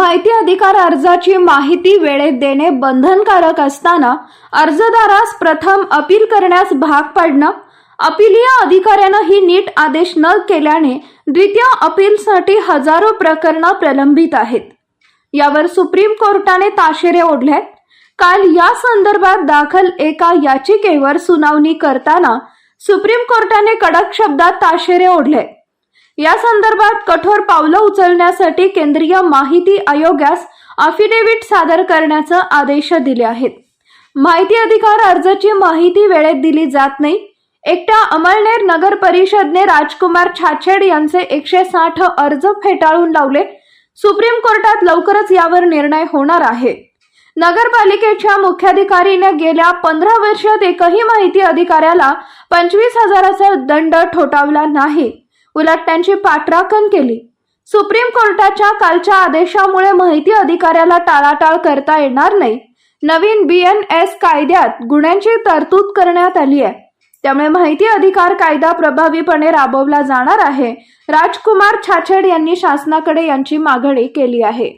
माहिती अधिकार अर्जाची माहिती वेळेत देणे बंधनकारक असताना अर्जदारास प्रथम अपील करण्यास भाग पाडणं अपिलीय अधिकाऱ्यानं ही नीट आदेश न केल्याने द्वितीय अपीलसाठी हजारो प्रकरणं प्रलंबित आहेत. यावर सुप्रीम कोर्टाने ताशेरे ओढल्यात काल या संदर्भात दाखल एका याचिकेवर सुनावणी करताना सुप्रीम कोर्टाने कडक शब्दात ताशेरे ओढले. या संदर्भात कठोर पावलं उचलण्यासाठी केंद्रीय माहिती आयोगास अफिडेव्हिट सादर करण्याचे आदेश दिले आहेत. माहिती अधिकार अर्जाची माहिती वेळेत दिली जात नाही. एकट्या अमळनेर नगर परिषदने राजकुमार छाछेड यांचे एकशे साठ अर्ज फेटाळून लावले. सुप्रीम कोर्टात लवकरच यावर निर्णय होणार आहे. नगरपालिकेच्या मुख्याधिकारीने गेल्या पंधरा वर्षात एकही माहिती अधिकाऱ्याला पंचवीस हजाराचा दंड ठोठावला नाही. उलट त्यांची पाठराखण केली. सुप्रीम कोर्टाच्या कालच्या आदेशामुळे माहिती अधिकाऱ्याला टाळाटाळ करता येणार नाही. नवीन बी एन एस कायद्यात गुन्ह्यांची तरतूद करण्यात आली आहे. त्यामुळे माहिती अधिकार कायदा प्रभावीपणे राबवला जाणार आहे. राजकुमार छाछेड यांनी शासनाकडे यांची मागणी केली आहे.